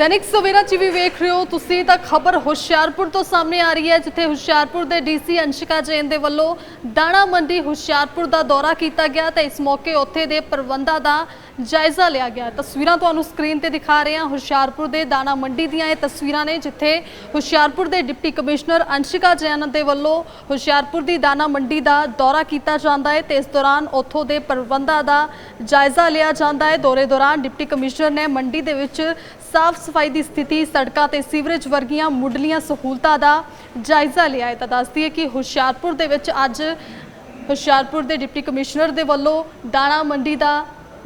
Dainik Savera TV ਵੇਖ ਰਹੇ ਹੋ, ਤੁਸੀਂ ਤਾਂ ਖਬਰ ਹੁਸ਼ਿਆਰਪੁਰ ਤੋਂ ਸਾਹਮਣੇ ਆ ਰਹੀ ਹੈ, ਜਿੱਥੇ ਹੁਸ਼ਿਆਰਪੁਰ ਦੇ ਡੀਸੀ ਅੰਸ਼ਿਕਾ ਜੈਨ ਦੇ ਵੱਲੋਂ ਦਾਣਾ ਮੰਡੀ ਹੁਸ਼ਿਆਰਪੁਰ ਦਾ ਦੌਰਾ ਕੀਤਾ ਗਿਆ ਤੇ ਇਸ ਮੌਕੇ ਉੱਥੇ ਦੇ ਪ੍ਰਬੰਧਾਂ ਦਾ ਜਾਇਜ਼ਾ ਲਿਆ ਗਿਆ। ਤਸਵੀਰਾਂ ਤੁਹਾਨੂੰ ਸਕਰੀਨ ਤੇ ਦਿਖਾ ਰਹੇ ਹਾਂ, ਹੁਸ਼ਿਆਰਪੁਰ ਦੇ ਦਾਣਾ ਮੰਡੀ ਦੀਆਂ ਇਹ ਤਸਵੀਰਾਂ ਨੇ, ਜਿੱਥੇ ਹੁਸ਼ਿਆਰਪੁਰ ਦੇ ਡਿਪਟੀ ਕਮਿਸ਼ਨਰ ਅੰਸ਼ਿਕਾ ਜੈਨ ਦੇ ਵੱਲੋਂ ਹੁਸ਼ਿਆਰਪੁਰ ਦੀ ਦਾਣਾ ਮੰਡੀ ਦਾ ਦੌਰਾ ਕੀਤਾ ਜਾਂਦਾ ਹੈ ਤੇ ਇਸ ਦੌਰਾਨ ਉੱਥੋਂ ਦੇ ਪ੍ਰਬੰਧਾਂ ਦਾ ਜਾਇਜ਼ਾ ਲਿਆ ਜਾਂਦਾ ਹੈ। ਦੌਰੇ ਦੌਰਾਨ ਡਿਪਟੀ ਕਮਿਸ਼ਨਰ ਨੇ ਮੰਡੀ ਦੇ ਵਿੱਚ ਸਾਫ਼ ਸਫ਼ਾਈ ਦੀ ਸਥਿਤੀ, ਸੜਕਾਂ ਤੇ ਸੀਵਰੇਜ ਵਰਗੀਆਂ ਮੁੱਢਲੀਆਂ ਸਹੂਲਤਾਂ ਦਾ ਜਾਇਜ਼ਾ ਲਿਆ ਹੈ। ਤਾਂ ਦੱਸਦੀ ਹੈ ਕਿ ਹੁਸ਼ਿਆਰਪੁਰ ਦੇ ਵਿੱਚ ਅੱਜ ਹੁਸ਼ਿਆਰਪੁਰ ਦੇ ਡਿਪਟੀ ਕਮਿਸ਼ਨਰ ਦੇ ਵੱਲੋਂ ਦਾਣਾ ਮੰਡੀ ਦਾ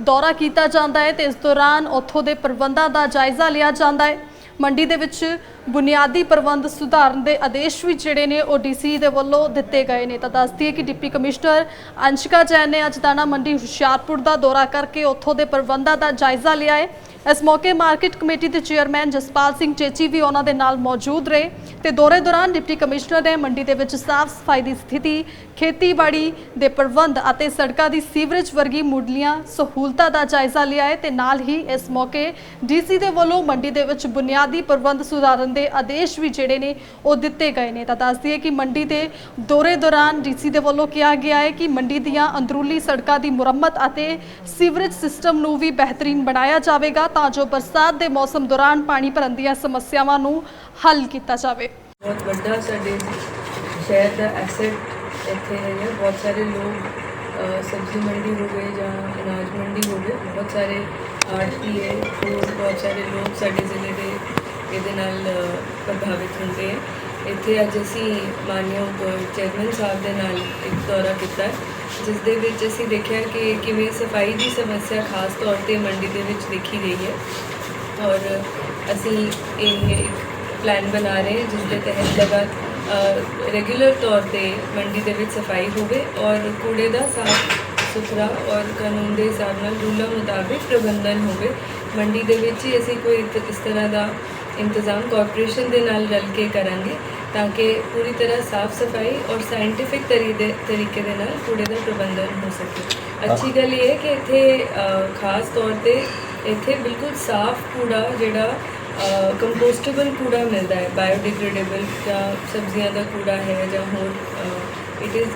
ਦੌਰਾ ਕੀਤਾ ਜਾਂਦਾ ਹੈ ਤੇ ਇਸ ਦੌਰਾਨ ਉੱਥੋਂ ਦੇ ਪ੍ਰਬੰਧਾਂ ਦਾ ਜਾਇਜ਼ਾ ਲਿਆ ਜਾਂਦਾ ਹੈ। ਮੰਡੀ ਦੇ ਵਿੱਚ ਬੁਨਿਆਦੀ ਪ੍ਰਬੰਧ ਸੁਧਾਰਨ ਦੇ ਆਦੇਸ਼ ਵੀ ਜਿਹੜੇ ਨੇ ਉਹ ਡੀਸੀ ਦੇ ਵੱਲੋਂ ਦਿੱਤੇ ਗਏ ਨੇ। ਤਾਂ ਦੱਸਦੀ ਹੈ ਕਿ ਡਿਪਟੀ ਕਮਿਸ਼ਨਰ ਅੰਸ਼ਕਾ ਜੈਨ ਨੇ ਅੱਜ ਦਾਣਾ ਮੰਡੀ ਹੁਸ਼ਿਆਰਪੁਰ ਦਾ ਦੌਰਾ ਕਰਕੇ ਉੱਥੋਂ ਦੇ ਪ੍ਰਬੰਧਾਂ ਦਾ ਜਾਇਜ਼ਾ ਲਿਆ ਹੈ। ਇਸ ਮੌਕੇ ਮਾਰਕੀਟ ਕਮੇਟੀ ਦੇ ਚੇਅਰਮੈਨ ਜਸਪਾਲ ਸਿੰਘ ਚੇਚੀ ਵੀ ਉਹਨਾਂ ਦੇ ਨਾਲ ਮੌਜੂਦ ਰਹੇ ਤੇ ਦੌਰੇ ਦੌਰਾਨ ਡਿਪਟੀ ਕਮਿਸ਼ਨਰ ਨੇ ਮੰਡੀ ਦੇ ਵਿੱਚ ਸਾਫ਼ ਸਫ਼ਾਈ ਦੀ ਸਥਿਤੀ, ਖੇਤੀਬਾੜੀ ਦੇ ਪ੍ਰਬੰਧ ਅਤੇ ਸੜਕਾਂ ਦੀ ਸੀਵਰੇਜ ਵਰਗੀ ਮੁੱਢਲੀਆਂ ਸਹੂਲਤਾਂ ਦਾ ਜਾਇਜ਼ਾ ਲਿਆ ਹੈ ਤੇ ਨਾਲ ਹੀ ਇਸ ਮੌਕੇ ਡੀਸੀ ਦੇ ਵੱਲੋਂ ਮੰਡੀ ਦੇ ਵਿੱਚ ਬੁਨਿਆਦੀ ਪ੍ਰਬੰਧ ਸੁਧਾਰਨ ਦੇ ਆਦੇਸ਼ ਵੀ ਜਿਹੜੇ ਨੇ ਉਹ ਦਿੱਤੇ ਗਏ ਨੇ। ਤਾਂ ਦੱਸਦੀ ਹੈ ਕਿ ਮੰਡੀ ਦੇ ਦੌਰੇ ਦੌਰਾਨ ਡੀਸੀ ਦੇ ਵੱਲੋਂ ਕਿਹਾ ਗਿਆ ਹੈ ਕਿ ਮੰਡੀ ਦੀਆਂ ਅੰਦਰੂਲੀ ਸੜਕਾਂ ਦੀ ਮੁਰੰਮਤ ਅਤੇ ਸੀਵਰੇਜ ਸਿਸਟਮ ਨੂੰ ਵੀ ਬਿਹਤਰੀਨ ਬਣਾਇਆ ਜਾਵੇਗਾ ਤਾਂ ਜੋ ਬਰਸਾਤ ਦੇ ਮੌਸਮ ਦੌਰਾਨ ਪਾਣੀ ਭਰਨ ਦੀਆਂ ਸਮੱਸਿਆਵਾਂ ਨੂੰ ਹੱਲ ਕੀਤਾ ਜਾਵੇ। ਬਹੁਤ ਵੱਡਾ ਸਾਡੇ ਸ਼ਹਿਰ ਦਾ ਐਸੈਟ ਇੱਥੇ ਹੈ ਬਹੁਤ ਸਾਰੇ ਲੋਕ ਸਬਜ਼ੀ ਮੰਡੀ ਹੋ ਗਏ ਜਾਂ ਅਨਾਜ ਮੰਡੀ ਹੋ ਗਏ। ਬਹੁਤ ਸਾਰੇ ਆੜਤੀਏ ਹੋਰ ਬਹੁਤ ਸਾਰੇ ਲੋਕ ਸਾਡੇ ਜ਼ਿਲ੍ਹੇ ਦੇ ਇਹਦੇ ਨਾਲ ਪ੍ਰਭਾਵਿਤ ਹੁੰਦੇ ਹੈ ਇੱਥੇ ਅੱਜ ਅਸੀਂ ਮਾਨਯੋਗ ਚੇਅਰਮੈਨ ਸਾਹਿਬ ਦੇ ਨਾਲ ਇੱਕ ਦੌਰਾ ਕੀਤਾ। ਜਿਸ ਦੇ ਵਿੱਚ ਅਸੀਂ ਦੇਖਿਆ ਕਿ ਕਿਵੇਂ ਸਫ਼ਾਈ ਦੀ ਸਮੱਸਿਆ ਖਾਸ ਤੌਰ ਤੇ ਮੰਡੀ ਦੇ ਵਿੱਚ ਦੇਖੀ ਗਈ ਹੈ। ਔਰ ਅਸੀਂ ਇਹ ਇੱਕ ਪਲਾਨ ਬਣਾ ਰਹੇ ਜਿਸ ਦੇ ਤਹਿਤ ਲਗਾ ਰੈਗੂਲਰ ਤੌਰ ਤੇ ਮੰਡੀ ਦੇ ਵਿੱਚ ਸਫ਼ਾਈ ਹੋਵੇ ਔਰ ਕੂੜੇ ਦਾ ਸਾਫ਼ ਸੁਥਰਾ ਔਰ ਕਾਨੂੰਨ ਦੇ ਹਿਸਾਬ ਨਾਲ ਰੂਲਾਂ ਮੁਤਾਬਿਕ ਪ੍ਰਬੰਧਨ ਹੋਵੇ। ਮੰਡੀ ਦੇ ਵਿੱਚ ਹੀ ਅਸੀਂ ਕੋਈ ਇਸ ਤਰ੍ਹਾਂ ਦਾ ਇੰਤਜ਼ਾਮ ਕਾਰਪੋਰੇਸ਼ਨ ਦੇ ਨਾਲ ਰਲ ਕੇ ਕਰਾਂਗੇ ਤਾਂ ਕਿ ਪੂਰੀ ਤਰ੍ਹਾਂ ਸਾਫ਼ ਸਫ਼ਾਈ ਔਰ ਸਾਇੰਟੀਫਿਕ ਤਰੀਕੇ ਤਰੀਕੇ ਦੇ ਨਾਲ ਕੂੜੇ ਦਾ ਪ੍ਰਬੰਧਨ ਹੋ ਸਕੇ। ਅੱਛੀ ਗੱਲ ਇਹ ਹੈ ਕਿ ਇੱਥੇ ਖਾਸ ਤੌਰ ਤੇ ਇੱਥੇ ਬਿਲਕੁਲ ਸਾਫ਼ ਕੂੜਾ ਜਿਹੜਾ ਕੰਪੋਸਟੇਬਲ ਕੂੜਾ ਮਿਲਦਾ ਹੈ ਬਾਇਓਡੀਗ੍ਰੇਡੇਬਲ ਜਾਂ ਸਬਜ਼ੀਆਂ ਦਾ ਕੂੜਾ ਹੈ ਜਾਂ ਹੋਰ ਇਟ ਇਜ਼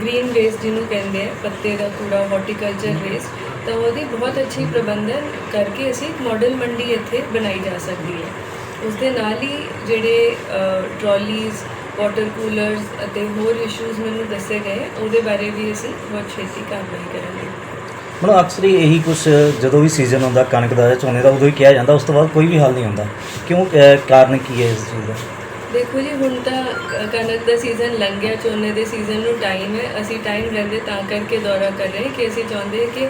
ਗ੍ਰੀਨ ਵੇਸਟ ਜਿਹਨੂੰ ਕਹਿੰਦੇ ਆ ਪੱਤੇ ਦਾ ਕੂੜਾ ਹਾਰਟੀਕਲਚਰ ਵੇਸਟ ਤਾਂ ਉਹਦੀ ਬਹੁਤ ਅੱਛੀ ਪ੍ਰਬੰਧਨ ਕਰਕੇ ਅਸੀਂ ਇੱਕ ਮਾਡਲ ਮੰਡੀ ਇੱਥੇ ਬਣਾਈ ਜਾ ਸਕਦੀ ਹੈ। ਉਸ ਦੇ ਨਾਲ ਹੀ ਜਿਹੜੇ ਟਰਾਲੀਜ਼ ਵਾਟਰ ਕੂਲਰਸ ਅਤੇ ਹੋਰ ਇਸ਼ੂਜ਼ ਮੈਨੂੰ ਦੱਸੇ ਗਏ ਉਹਦੇ ਬਾਰੇ ਵੀ ਅਸੀਂ ਬਹੁਤ ਛੇਤੀ ਕਾਰਵਾਈ ਕਰਾਂਗੇ। ਹੁਣ ਅਕਸਰ ਇਹੀ ਕੁਝ ਜਦੋਂ ਵੀ ਸੀਜ਼ਨ ਹੁੰਦਾ ਕਣਕ ਦਾ ਜਾਂ ਝੋਨੇ ਦਾ ਉਦੋਂ ਹੀ ਕਿਹਾ ਜਾਂਦਾ ਉਸ ਤੋਂ ਬਾਅਦ ਕੋਈ ਵੀ ਹੱਲ ਨਹੀਂ ਹੁੰਦਾ। ਕਿਉਂ ਕਾਰਨ ਕੀ ਹੈ ਇਸ ਚੀਜ਼ ਦਾ? ਦੇਖੋ ਜੀ ਹੁਣ ਤਾਂ ਕਣਕ ਦਾ ਸੀਜ਼ਨ ਲੰਘ ਗਿਆ ਝੋਨੇ ਦੇ ਸੀਜ਼ਨ ਨੂੰ ਟਾਈਮ ਹੈ। ਅਸੀਂ ਟਾਈਮ ਰਹਿੰਦੇ ਤਾਂ ਕਰਕੇ ਦੌਰਾ ਕਰ ਰਹੇ ਕਿ ਅਸੀਂ ਚਾਹੁੰਦੇ ਕਿ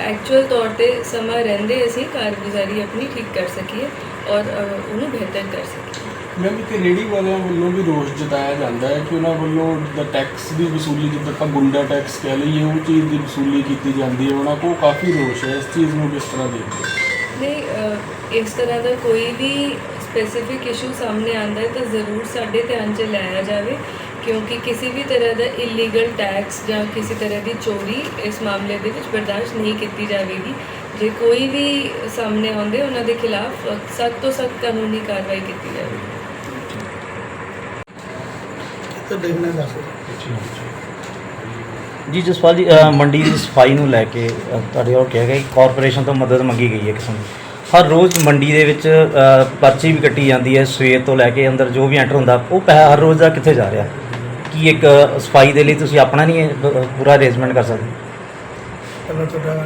ਐਕਚੁਅਲ ਤੌਰ ਤੇ ਸਮਾਂ ਰਹਿੰਦੇ ਅਸੀਂ ਕਾਰਗੁਜ਼ਾਰੀ ਆਪਣੀ ਠੀਕ ਕਰ ਸਕੀਏ ਔਰ ਉਹਨੂੰ ਬਿਹਤਰ ਕਰ ਸਕੀਏ। ਮੈਂ ਵੀ ਕਿ ਰੇੜੀ ਵਾਲਿਆਂ ਵੱਲੋਂ ਵੀ ਰੋਸ ਜਤਾਇਆ ਜਾਂਦਾ ਹੈ ਕਿ ਉਹਨਾਂ ਵੱਲੋਂ ਦਾ ਟੈਕਸ ਦੀ ਵਸੂਲੀ ਜਿੱਦਾਂ ਆਪਾਂ ਗੁੰਡਾ ਟੈਕਸ ਕਹਿ ਲਈਏ ਉਹ ਚੀਜ਼ ਦੀ ਵਸੂਲੀ ਕੀਤੀ ਜਾਂਦੀ ਹੈ। ਉਹਨਾਂ ਕੋਲ ਕਾਫੀ ਰੋਸ ਹੈ ਇਸ ਚੀਜ਼ ਨੂੰ ਕਿਸ ਤਰ੍ਹਾਂ ਦੇਖਦੇ? ਨਹੀਂ ਇਸ ਤਰ੍ਹਾਂ ਦਾ ਕੋਈ ਵੀ ਸਪੈਸੀਫਿਕ ਇਸ਼ੂ ਸਾਹਮਣੇ ਆਉਂਦਾ ਹੈ ਤਾਂ ਜ਼ਰੂਰ ਸਾਡੇ ਧਿਆਨ 'ਚ ਲਾਇਆ ਜਾਵੇ ਕਿਉਂਕਿ ਕਿਸੇ ਵੀ ਤਰ੍ਹਾਂ ਦਾ ਇਲੀਗਲ ਟੈਕਸ ਜਾਂ ਕਿਸੇ ਤਰ੍ਹਾਂ ਦੀ ਚੋਰੀ ਇਸ ਮਾਮਲੇ ਦੇ ਵਿੱਚ ਬਰਦਾਸ਼ਤ ਨਹੀਂ ਕੀਤੀ ਜਾਵੇਗੀ। ਜੇ ਕੋਈ ਵੀ ਸਾਹਮਣੇ ਆਉਂਦੇ ਉਹਨਾਂ ਦੇ ਖਿਲਾਫ ਸਖਤ ਤੋਂ ਸਖਤ ਕਾਨੂੰਨੀ ਕਾਰਵਾਈ ਕੀਤੀ ਜਾਵੇਗੀ ਤਾਂ ਦੇਖਣਾ ਦੱਸ। ਜੀ ਜਸਪਾਲ ਜੀ ਮੰਡੀ ਦੀ ਸਫ਼ਾਈ ਨੂੰ ਲੈ ਕੇ ਤੁਹਾਡੇ ਉਹ ਕਿਹਾ ਗਿਆ ਕਿ ਕਾਰਪੋਰੇਸ਼ਨ ਤੋਂ ਮਦਦ ਮੰਗੀ ਗਈ ਹੈ ਕਿਸਮ ਦੀ। ਹਰ ਰੋਜ਼ ਮੰਡੀ ਦੇ ਵਿੱਚ ਅਹ, ਪਰਚੀ ਵੀ ਕੱਟੀ ਜਾਂਦੀ ਹੈ ਸਵੇਰ ਤੋਂ ਲੈ ਕੇ ਅੰਦਰ ਜੋ ਵੀ ਐਂਟਰ ਹੁੰਦਾ ਉਹ ਪੈਸਾ ਹਰ ਰੋਜ਼ ਦਾ ਕਿੱਥੇ ਜਾ ਰਿਹਾ? ਕੀ ਇੱਕ ਸਫ਼ਾਈ ਦੇ ਲਈ ਤੁਸੀਂ ਆਪਣਾ ਨਹੀਂ ਇਹ ਪ- ਪੂਰਾ ਅਰੇਂਜਮੈਂਟ ਕਰ ਸਕਦੇ? ਪਹਿਲਾਂ ਤੁਹਾਡਾ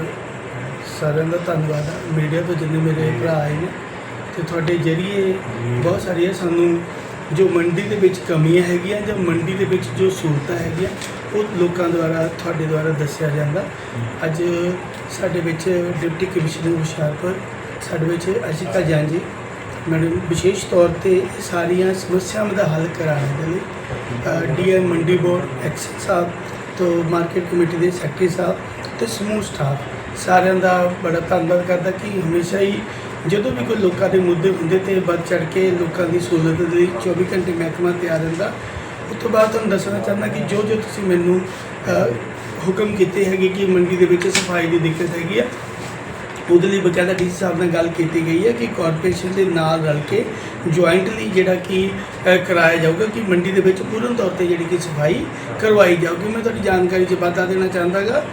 ਸਾਰਿਆਂ ਦਾ ਧੰਨਵਾਦ ਹੈ। ਮੀਡੀਆ ਤੋਂ ਜਿੰਨੇ ਮੇਰੇ ਭਰਾ ਆਏ ਨੇ ਤੇ ਤੁਹਾਡੇ ਜਰੀਏ ਬਹੁਤ ਸਾਰੀਆਂ ਸਾਨੂੰ ਜੋ ਮੰਡੀ ਦੇ ਵਿੱਚ ਕਮੀਆਂ ਹੈਗੀਆਂ ਜਾਂ ਮੰਡੀ ਦੇ ਵਿੱਚ ਜੋ ਸਹੂਲਤਾਂ ਹੈਗੀਆਂ ਉਹ ਲੋਕਾਂ ਦੁਆਰਾ ਤੁਹਾਡੇ ਦੁਆਰਾ ਦੱਸਿਆ ਜਾਂਦਾ। ਅੱਜ ਸਾਡੇ ਵਿੱਚ ਡਿਪਟੀ ਕਮਿਸ਼ਨਰ ਹੁਸ਼ਿਆਰਪੁਰ ਸਾਡੇ ਵਿੱਚ ਅਸ਼ਿਕਾ ਜੈਨ ਜੀ, ਮੈਡਮ, ਵਿਸ਼ੇਸ਼ ਤੌਰ ਤੇ ਇਹ ਸਾਰੀਆਂ ਸਮੱਸਿਆਵਾਂ ਦਾ ਹੱਲ ਕਰਾਉਣ ਦੇ ਲਈ ਡੀਐਮ ਮੰਡੀ ਬੋਰਡ, ਐਕਸ਼ਨ ਸਾਹਿਬ ਤੋਂ ਮਾਰਕੀਟ ਕਮੇਟੀ ਦੇ ਸੈਕਟਰੀ ਸਾਹਿਬ ਤੇ ਸਮੂਹ ਸਟਾਫ, ਸਾਰਿਆਂ ਦਾ ਬੜਾ ਧੰਨਵਾਦ ਕਰਦਾ ਕਿ ਹਮੇਸ਼ਾ ਹੀ ਜਦੋਂ ਵੀ ਕੋਈ ਲੋਕਾਂ ਦੇ ਮੁੱਦੇ ਹੁੰਦੇ ਤੇ ਵੱਧ ਚੜ ਕੇ ਲੋਕਾਂ ਦੀ ਸਹੂਲਤ ਦੇ ਲਈ 24 ਘੰਟੇ ਮਹਿਕਮਾ ਤਿਆਰ ਰਹਿੰਦਾ, ਉਸ ਤੋਂ ਬਾਅਦ ਤੁਹਾਨੂੰ ਦੱਸਣਾ ਚਾਹੁੰਦਾ ਕਿ ਜੋ ਜੋ ਤੁਸੀਂ ਮੈਨੂੰ ਹੁਕਮ ਕੀਤੇ ਹੈਗੇ ਕਿ ਮੰਡੀ ਦੇ ਵਿੱਚ ਸਫ਼ਾਈ ਦੀ ਦਿੱਕਤ ਹੈਗੀ ਆ ਉਹਦੇ ਲਈ ਬਕਾਇਦਾ ਡੀ ਸਾਹਿਬ ਨਾਲ ਗੱਲ ਕੀਤੀ ਗਈ ਹੈ ਕਿ ਕਾਰਪੋਰੇਸ਼ਨ ਦੇ ਨਾਲ ਰਲ ਕੇ ਜੁਆਇੰਟਲੀ ਜਿਹੜਾ ਕਿ ਅ, ਕਰਾਇਆ ਜਾਊਗਾ ਕਿ ਮੰਡੀ ਦੇ ਵਿੱਚ ਪੂਰਨ ਤੌਰ ਤੇ ਜਿਹੜੀ ਕਿ ਸਫ਼ਾਈ ਕਰਵਾਈ ਜਾਊਗੀ। ਮੈਂ ਤੁਹਾਡੀ ਜਾਣਕਾਰੀ 'ਚ ਵਾਧਾ ਦੇਣਾ ਚਾਹੁੰਦਾਗਾ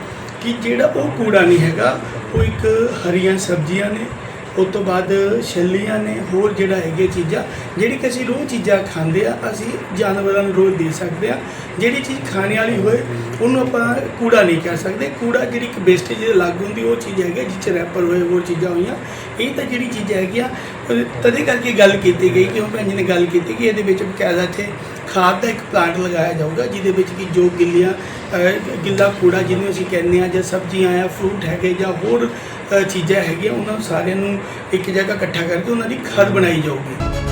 ਕਿ ਜਿਹੜਾ ਉਹ ਕੂੜਾ ਨਹੀਂ ਹੈਗਾ ਉਹ ਇੱਕ ਹਰੀਆਂ ਸਬਜ਼ੀਆਂ ਨੇ ਉਸ ਤੋਂ ਬਾਅਦ ਛੱਲੀਆਂ ਨੇ ਹੋਰ ਜਿਹੜਾ ਹੈਗੇ ਚੀਜ਼ਾਂ, ਜਿਹੜੀ ਕਿ ਅਸੀਂ ਰੋਜ਼ ਚੀਜ਼ਾਂ ਖਾਂਦੇ ਆ, ਅਸੀਂ ਜਾਨਵਰਾਂ ਨੂੰ ਰੋਜ਼ ਦੇ ਸਕਦੇ ਆ। ਜਿਹੜੀ ਚੀਜ਼ ਖਾਣੇ ਵਾਲੀ ਹੋਏ, ਉਹਨੂੰ ਆਪਾਂ ਕੂੜਾ ਨਹੀਂ ਕਹਿ ਸਕਦੇ। ਕੂੜਾ ਜਿਹੜੀ ਇੱਕ ਵੇਸਟੇਜ ਲੱਗ ਹੁੰਦੀ, ਉਹ ਚੀਜ਼ ਹੈਗੀ ਜਿਸ ਚ ਰੈਪਰ ਹੋਏ, ਹੋਰ ਚੀਜ਼ਾਂ ਹੋਈਆਂ। ਇਹ ਤਾਂ ਜਿਹੜੀ ਚੀਜ਼ ਹੈਗੀ ਆ ਤਦੇ ਕਰਕੇ ਗੱਲ ਕੀਤੀ ਗਈ, ਕਿ ਉਹ ਭੈਣ ਜੀ ਨੇ ਗੱਲ ਕੀਤੀ ਕਿ ਇਹਦੇ ਵਿੱਚ ਬਕਾਇਦਾ ਇੱਥੇ ਖਾਦ ਦਾ ਇੱਕ ਪਲਾਂਟ ਲਗਾਇਆ ਜਾਊਗਾ, ਜਿਹਦੇ ਵਿੱਚ ਕਿ ਜੋ ਗਿੱਲੀਆਂ ਗਿੱਲਾ ਕੂੜਾ ਜਿਹਨੂੰ ਅਸੀਂ ਕਹਿੰਦੇ ਆ ਜਾਂ ਸਬਜ਼ੀਆਂ ਆ ਫਰੂਟ ਹੈਗੇ ਜਾਂ ਹੋਰ ਚੀਜ਼ਾਂ ਹੈਗੀਆਂ, ਉਹਨਾਂ ਸਾਰਿਆਂ ਨੂੰ ਇੱਕ ਜਗ੍ਹਾ ਇਕੱਠਾ ਕਰਕੇ ਉਹਨਾਂ ਦੀ ਖਾਦ ਬਣਾਈ ਜਾਊਗੀ।